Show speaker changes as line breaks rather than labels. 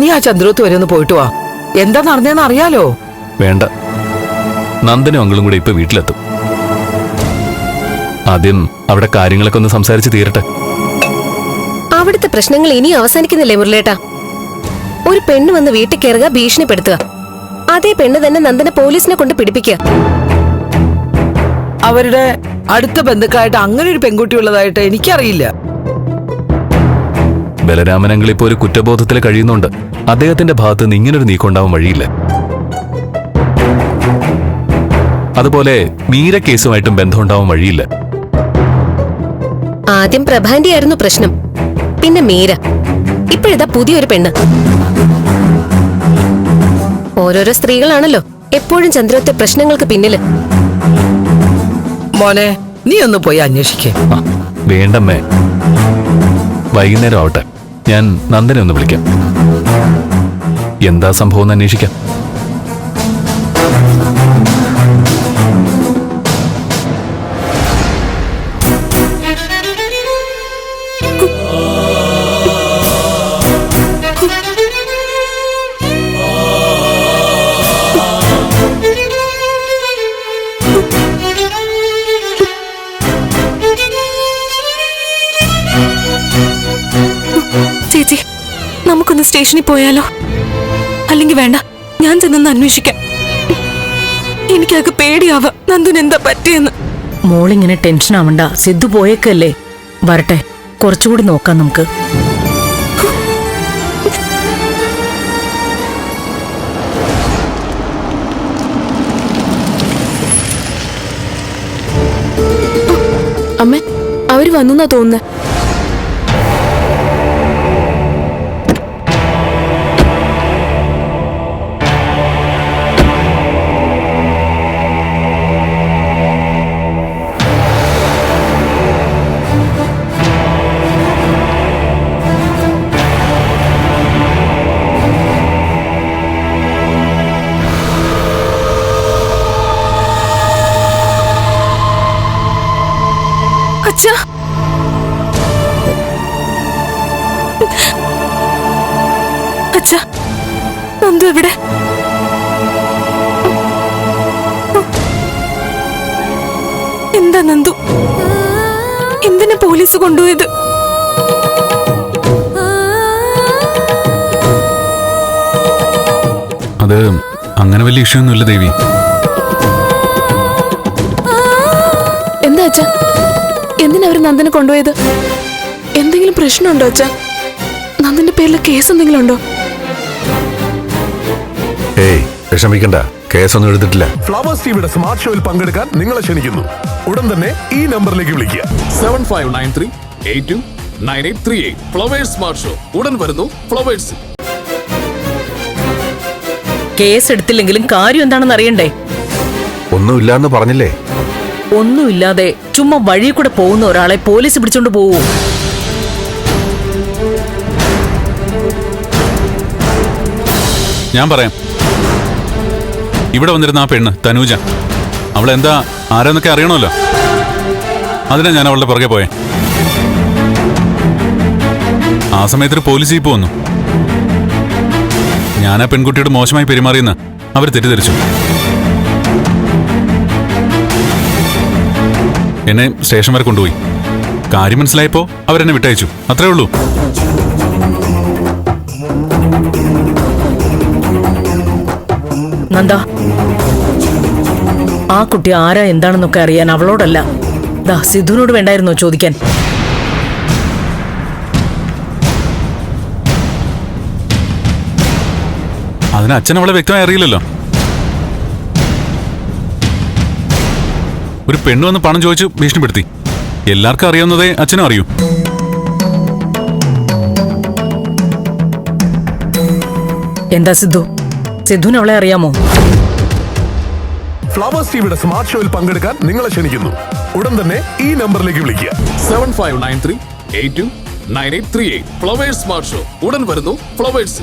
നീ ആ ചന്ദ്രത്ത് വരെ ഒന്ന് പോയിട്ട് വാ. എന്താ നടന്നേന്ന് അറിയാലോ?
വേണ്ട. നന്ദനും അങ്ങളും കൂടെ ഇപ്പൊ വീട്ടിലെത്തും. ആദ്യം അവിടെ കാര്യങ്ങളൊക്കെ ഒന്ന് സംസാരിച്ച് തീരട്ടെ.
അവിടുത്തെ പ്രശ്നങ്ങൾ ഇനിയും അവസാനിക്കുന്നില്ലേ മുരളേട്ടാ? ഒരു പെണ്ണ് വന്ന് വീട്ടിൽ കയറുക ഭീഷണിപ്പെടുത്തുക. അതേ പെണ്ണ് തന്നെ നന്ദനെ പോലീസിനെ കൊണ്ട് പിടിപ്പിക്കുക.
അവരുടെ അടുത്ത ബന്ധുക്കളായിട്ട് അങ്ങനെ ഒരു പെൺകുട്ടി ഉള്ളതായിട്ട് എനിക്കറിയില്ല.
ബലരാമനങ്ങൾ ഇപ്പോൾ ഒരു കുറ്റബോധത്തിൽ കഴിയുന്നുണ്ട്. അദ്ദേഹത്തിന്റെ ഭാഗത്ത് നിന്ന് ഇങ്ങനൊരു നീക്കം ഉണ്ടാവാൻ വഴിയില്ല. അതുപോലെ മീര കേസുമായിട്ടും ബന്ധമുണ്ടാവാൻ വഴിയില്ല.
ആദ്യം പ്രഭാന്റെ ആയിരുന്നു പ്രശ്നം. പിന്നെ മീര. ഇപ്പോഴിതാ പുതിയൊരു പെണ്ണ്. ഓരോരോ സ്ത്രീകളാണല്ലോ എപ്പോഴും ചന്ദ്രത്തെ പ്രശ്നങ്ങൾക്ക് പിന്നിൽ.
മോനെ നീ ഒന്ന് പോയി അന്വേഷിക്കേ.
വേണ്ടമ്മേ. വൈകുന്നേരം ആവട്ടെ. ഞാൻ നന്ദനെ ഒന്ന് വിളിക്കാം. എന്താ സംഭവം എന്ന് അന്വേഷിക്കാം.
നമുക്കൊന്ന് സ്റ്റേഷനിൽ പോയാലോ? അല്ലെങ്കിൽ വേണ്ട ഞാൻ ചെന്നൊന്ന് അന്വേഷിക്കാം. എനിക്കതൊക്കെ പേടിയാവ നന്ദുന് എന്താ പറ്റിയെന്ന്.
മോളിങ്ങനെ ടെൻഷൻ ആവണ്ട സിദ്ധു പോയേക്കല്ലേ. വരട്ടെ കുറച്ചുകൂടി നോക്കാം നമുക്ക്.
അമ്മ അവർ വന്നു തോന്നുന്നേ. അച്ഛാ. അച്ഛാ നന്ദു എവിടെ? എന്താ നന്ദു? എന്തിനാ പോലീസ് കൊണ്ടുപോയത്?
അത് അങ്ങനെ വലിയ ഇഷ്യൂ ഒന്നുമില്ല ദേവി.
എന്താ അച്ഛാ? എന്തിനാ അവർ നന്ദനെ കൊണ്ടുപോയത്? എന്തെങ്കിലും പ്രശ്നമുണ്ടോ അച്ഛ? നന്ദന്റെ പേരിൽ കേസ് എന്തെങ്കിലും ഉണ്ടോ?
ഏയ് വിഷമിക്കണ്ട. കേസൊന്നും എടുത്തിട്ടില്ല.
ഫ്ലവേഴ്സ് ടിവിയുടെ സ്മാർട്ട് ഷോയിൽ പങ്കെടുക്കാൻ നിങ്ങളെ ക്ഷണിക്കുന്നു. ഉടൻ തന്നെ ഈ നമ്പറിലേക്ക് വിളിക്കുക.
Seven five nine three eight two nine eight three eight. Flowers smart show. ഉടൻ വരുന്നു ഫ്ലവേഴ്സ്.
കേസ് എടുത്തില്ലെങ്കിലും കാര്യം എന്താണെന്ന് അറിയണ്ടേ?
ഒന്നുമില്ലാന്ന് പറഞ്ഞില്ലേ?
ഒന്നുമില്ലാതെ ചുമ്മാ വഴി കൂടെ പോകുന്ന ഒരാളെ പോലീസ് പിടിച്ചോണ്ട് പോവൂ.
ഞാൻ പറയാം. ഇവിടെ വന്നിരുന്ന ആ പെണ്ണ് തനൂജ. അവൾ എന്താ ആരെന്നൊക്കെ അറിയണമല്ലോ. അതിനാ ഞാൻ അവളുടെ പുറകെ പോയെ. ആ സമയത്ത് പോലീസ് ജീപ്പ് വന്നു. ഞാൻ ആ പെൺകുട്ടിയോട് മോശമായി പെരുമാറിയെന്ന് അവർ തെറ്റിദ്ധരിച്ചു. എന്നെ സ്റ്റേഷൻ വരെ കൊണ്ടുപോയി. കാര്യം മനസ്സിലായപ്പോ അവരെന്നെ വിട്ടയച്ചു. അത്രേ ഉള്ളൂ.
നന്ദ ആ കുട്ടി ആരാ എന്താണെന്നൊക്കെ അറിയാൻ അവളോടല്ല. ദാ സിദ്ധുവിനോട് വേണ്ടായിരുന്നോ ചോദിക്കാൻ?
അതിന് അച്ഛൻ അവളെ വ്യക്തമായി അറിയില്ലല്ലോ. ഒരു പെണ്ണ് വന്ന് പണം ചോദിച്ചു ഭീഷണിപ്പെടുത്തി. എല്ലാവർക്കും അറിയാവുന്നതേ അച്ഛനും അറിയൂ.
എന്താ സിദ്ധു? സിദ്ധുവിന് അവളെ അറിയാമോ?
ഫ്ലവേഴ്സ് ടിവിയുടെ സ്മാർട്ട് ഷോയിൽ പങ്കെടുക്കാൻ നിങ്ങളെ ക്ഷണിക്കുന്നു. ഉടൻ തന്നെ ഈ നമ്പറിലേക്ക് വിളിക്കുക.
Seven five nine three eight two nine eight three eight flowers smart show ഉടൻ വരുന്നു ഫ്ലവേഴ്സ്